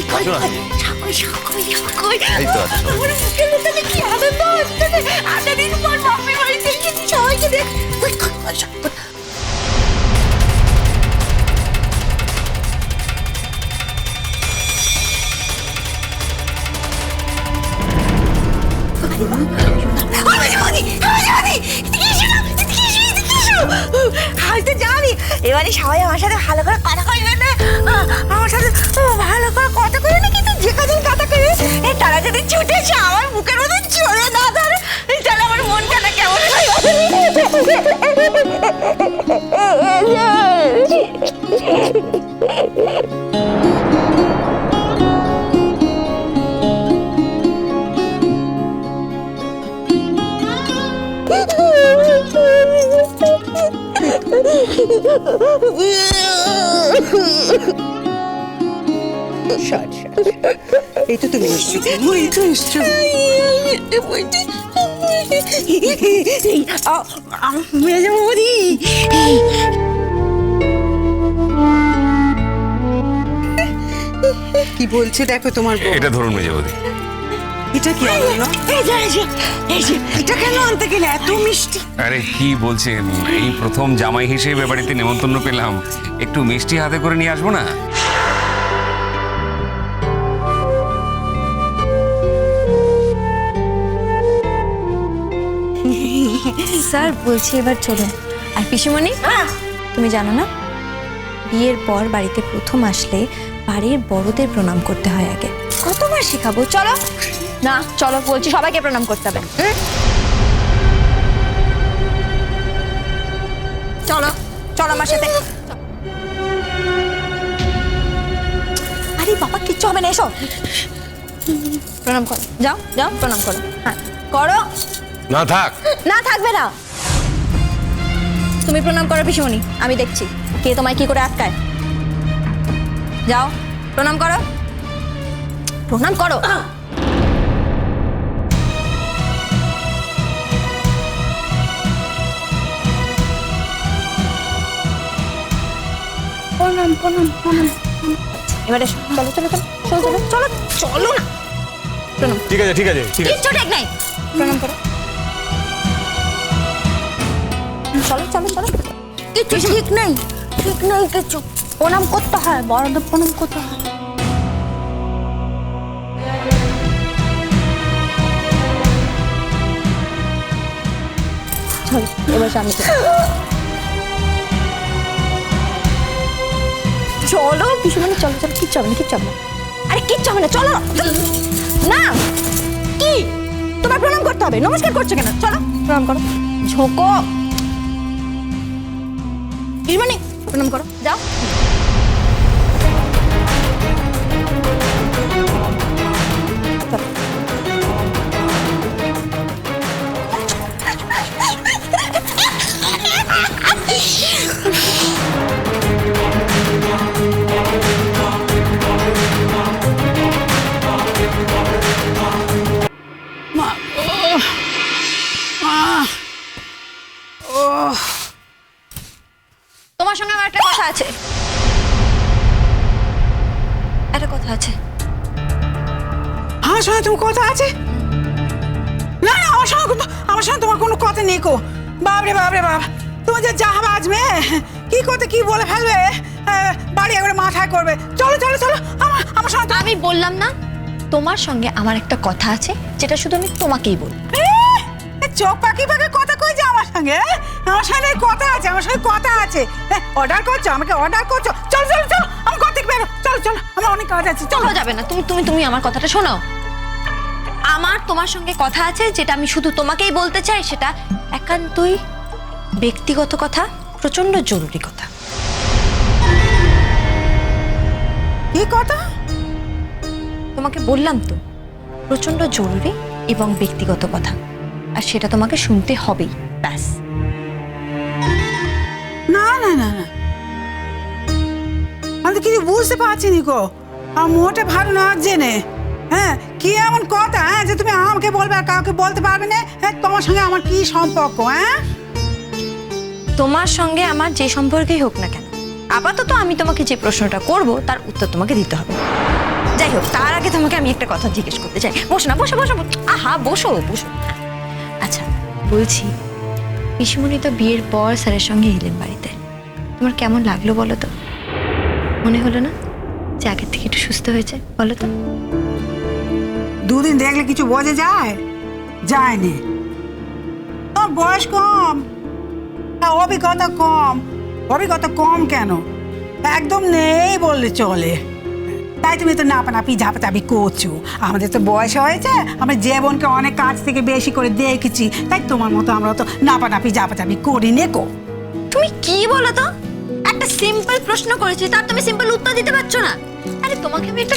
কই কই সাকই সাকই সাকই এই তো আছে। আমার মুখের ভেতরে কি আনন্দ হচ্ছে আদানির পর বাপের বাড়িতে গিয়েছি সবাইকে দেখ। কই কই কই সাকই এবারে সবাই আমার সাথে ভালো করে সর সর এই তো তুমি এসছো। এই তো এসছো। মেজবৌদি কি বলছে দেখো তোমার বউ। এটা ধরুন মেজে বৌদি এটা কি অনন্য? এই যে এই যে এই যে এটা কেন আনতে গেলে? এত মিষ্টি। আরে কি বলছেন এই প্রথম জামাই হিসেবে বাড়িতে নেমন্তন্ন পেলাম। একটু মিষ্টি হাতে করে নিয়ে আসব না? স্যার বলছি এবার চলুন। আর পিসিমণি তুমি জানো না? বিয়ের পর বাড়িতে প্রথম আসলে বাড়ির বড়দের প্রণাম করতে হয় আগে। কতবার শেখাবো? চলো। না চলো বলছি সবাইকে প্রণাম করতে হবে। চলো চলো আমার সাথে। আরে বাবা কিচ্ছু হবে না এসো। প্রণাম করো। যাও যাও প্রণাম করো। হ্যাঁ করো। না থাক। না থাকবে না। তুমি প্রণাম করো পিসিমণি। আমি দেখছি কে তোমায় কি করে আটকায়। যাও প্রণাম করো। প্রণাম করো। প্রণাম প্রণাম প্রণাম এবারে চলো চলো চলো চলো চলো চলো না। প্রণাম। ঠিক আছে ঠিক আছে ঠিক আছে। কিচ্ছু ঠিক নাই। প্রণাম করো। চলো চলো চলো। কিছু ঠিক নেই ঠিক নেই কিছু প্রণাম করতে হয় বড়দের প্রণাম করতে হয়। চলো এবার সামনে চলো। মানে চলো চলো কিচ্ছু হবে না কিচ্ছু হবে না আরে কিচ্ছু হবে না, চলো। না, কি? তোমার প্রণাম করতে হবে, নমস্কার করছ কেন? চলো, প্রণাম করো। ঝোঁকো। পিসিমণি প্রণাম করো, যাও। তোমার কথা আছে? না না আমার সঙ্গে আমার সঙ্গে তোমার কোনো কথা নেই কো। বাবরে বাবরে বাব তোমার যে জাহাবাজ মেয়ে কি করতে কি বলে ফেলবে বাড়ি একবারে মাথায় করবে। চলো চলো চলো আমার আমার সঙ্গে আমি বললাম না তোমার সঙ্গে আমার একটা কথা আছে যেটা শুধু আমি তোমাকেই এ, চোখ পাখি পাখি কথা কই যে আমার সঙ্গে? আমার সঙ্গে কথা আছে আমার সঙ্গে কথা আছে। অর্ডার করছ আমাকে অর্ডার করছ। চলো চলো চলো আমার কথা বেরো। চলো চলো আমার অনেক কাজ আছে চলো। যাবে না তুমি তুমি তুমি আমার কথাটা শোনো আমার তোমার সঙ্গে কথা আছে যেটা আমি শুধু তোমাকেই বলতে চাই সেটা একান্তই ব্যক্তিগত কথা প্রচণ্ড জরুরি কথা। কি কথা? তোমাকে বললাম তো প্রচণ্ড জরুরি এবং ব্যক্তিগত কথা আর সেটা তোমাকে শুনতে হবেই ব্যাস। না না না না। আমি তো কিছু বুঝতে পারছি নি গো। আমার মোটে ভালো না জেনে। হ্যাঁ কি এমন কথা হ্যাঁ যে তুমি আমাকে বলবে আর কাউকে বলতে পারবে না? হ্যাঁ তোমার সঙ্গে আমার কি সম্পর্ক হ্যাঁ? তোমার সঙ্গে আমার যে সম্পর্কেই হোক না কেন, আপাতত আমি তোমাকে যে প্রশ্নটা করব, তার উত্তর তোমাকে দিতে হবে। যাই হোক, তার আগে তোমাকে আমি একটা কথা জিজ্ঞেস করতে চাই। বসো না, বসো বসো। আহা, বসো বসো। আচ্ছা বলছি, পিসুমণি তো বিয়ের পর স্যারের সঙ্গে এলেন বাড়িতে। তোমার কেমন লাগল বলো তো? মনে হলো না যে আগের থেকে একটু সুস্থ হয়েছে, বলো তো? দুদিন দেখলে কিছু বোঝা যায়? যায়নি। তোর বয়স কম। অভিজ্ঞতা কম। অভিজ্ঞতা কম কেন? একদম নেই বললে চলে। তাই তুমি তো নাপানাপি ঝাপাচাপি করছ। আমাদের তো বয়স হয়েছে। আমরা জীবনকে অনেক কাজ থেকে বেশি করে দেখেছি, তাই তোমার মতো আমরা তো নাপানাপি ঝাপাচাপি করি নেকো তুমি কি বলো তো? একটা সিম্পল প্রশ্ন করেছি, তার তুমি সিম্পল উত্তর দিতে পারছ না? আরে তোমাকে আমি একটা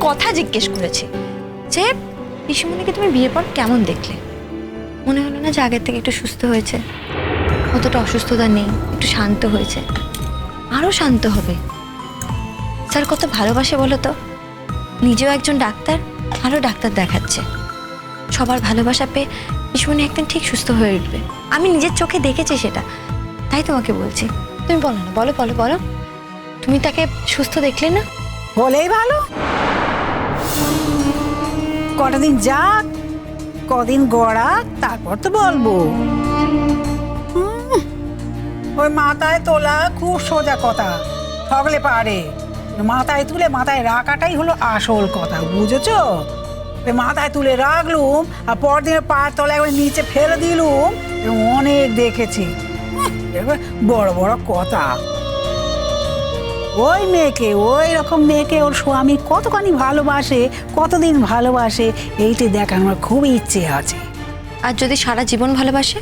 কথা জিজ্ঞেস করেছি। যে পিসুমণিকে তুমি বিয়ের পর কেমন দেখলে? মনে হলো না যে আগের থেকে একটু সুস্থ হয়েছে। অতটা অসুস্থতা নেই, একটু শান্ত হয়েছে। আরও শান্ত হবে। স্যার কত ভালোবাসে বলো তো? নিজেও একজন ডাক্তার আরও ডাক্তার দেখাচ্ছে। সবার ভালোবাসা পেয়ে পিসুমণি একদিন ঠিক সুস্থ হয়ে উঠবে। আমি নিজের চোখে দেখেছি সেটা। তাই তোমাকে বলছি। তুমি বলো না, বলো বলো বলো। তুমি তাকে সুস্থ দেখলে না? বলেই ভালো। কটা দিন যাক, কদিন গড়া তারপর তো বলব। ওই মাথায় তোলা খুব সোজা কথা। ঠগলে পারে। মাথায় তুলে মাথায় রাখাটাই হলো আসল কথা, বুঝেছ? ওই মাথায় তুলে রাখলুম, আর পরদিনের পায়ের তলায় একবার নিচে ফেলে দিলুম অনেক দেখেছি। বড় বড় কথা। ওই মেয়েকে ওই রকম মেয়েকে ওর স্বামী কতখানি ভালোবাসে কতদিন ভালোবাসে এইটি দেখার আমার খুব ইচ্ছে আছে। আর যদি সারা জীবন ভালোবাসে?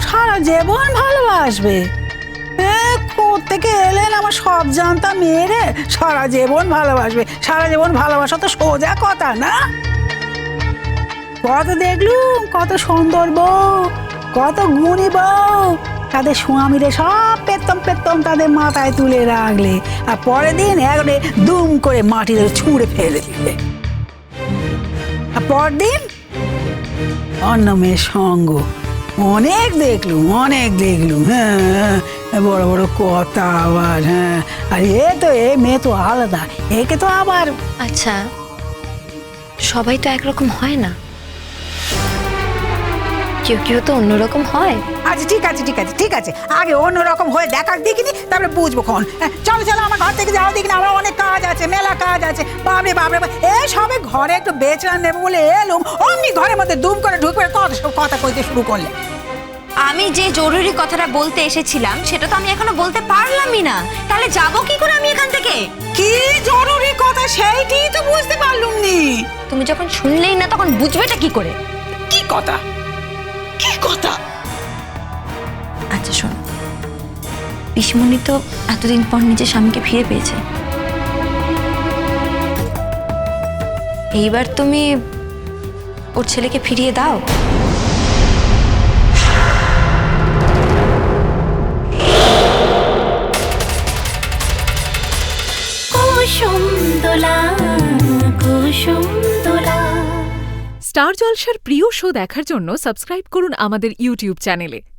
সারা জীবন ভালোবাসবে। থেকে এলেন আমার সব জানতা মেয়েরে? সারা জীবন ভালোবাসবে। সারা জীবন ভালোবাসা তো সোজা কথা না? কত দেখলুম কত সুন্দর বউ কত গুণী বউ তাদের স্বামীরে সব পেতম পেতম তাদের মাথায় তুলে রাখলে আর পরের দিন একবারে দুম করে মাটিতে ছুঁড়ে ফেলে দিলে। আর পরদিন মেয়ের সঙ্গ। অনেক দেখলুম অনেক দেখলুম হ্যাঁ হ্যাঁ, বড় বড় কথা আবার হ্যাঁ আর এ তো এ মেয়ে তো আলাদা একে তো আবার আচ্ছা সবাই তো একরকম হয় না। কেউ কেউ তো অন্যরকম হয়। আচ্ছা ঠিক আছে ঠিক আছে ঠিক আছে। আগে অন্যরকম হয়ে দেখার দেখিনি তারপরে বুঝব কখন। হ্যাঁ, চলো চলো আমার ঘর থেকে যাও দেখিনি আমার অনেক কাজ আছে মেলা কাজ আছে। বাবরে বাবরে বাপ। এই সবে ঘরে একটু বেচলাম নেব বলে এলুম। অমনি ঘরের মধ্যে দুম করে ঢুকবে কত সব কথা কইতে শুরু করলে। আমি যে জরুরি কথাটা বলতে এসেছিলাম সেটা তো আমি এখনও বলতে পারলামই না। তাহলে যাব কি করে আমি এখান থেকে? কি জরুরি কথা সেইটি তো বুঝতে পারলুম নি। তুমি যখন শুনলেই না তখন বুঝবেটা কি করে? কি কথা? আচ্ছা শোনো। পিসমণি তো এতদিন পর নিজের স্বামীকে ফিরে পেয়েছে। এইবার তুমি ওর ছেলেকে ফিরিয়ে দাও। স্টার জলসার প্রিয় শো দেখার জন্য সাবস্ক্রাইব করুন আমাদের ইউটিউব চ্যানেলে।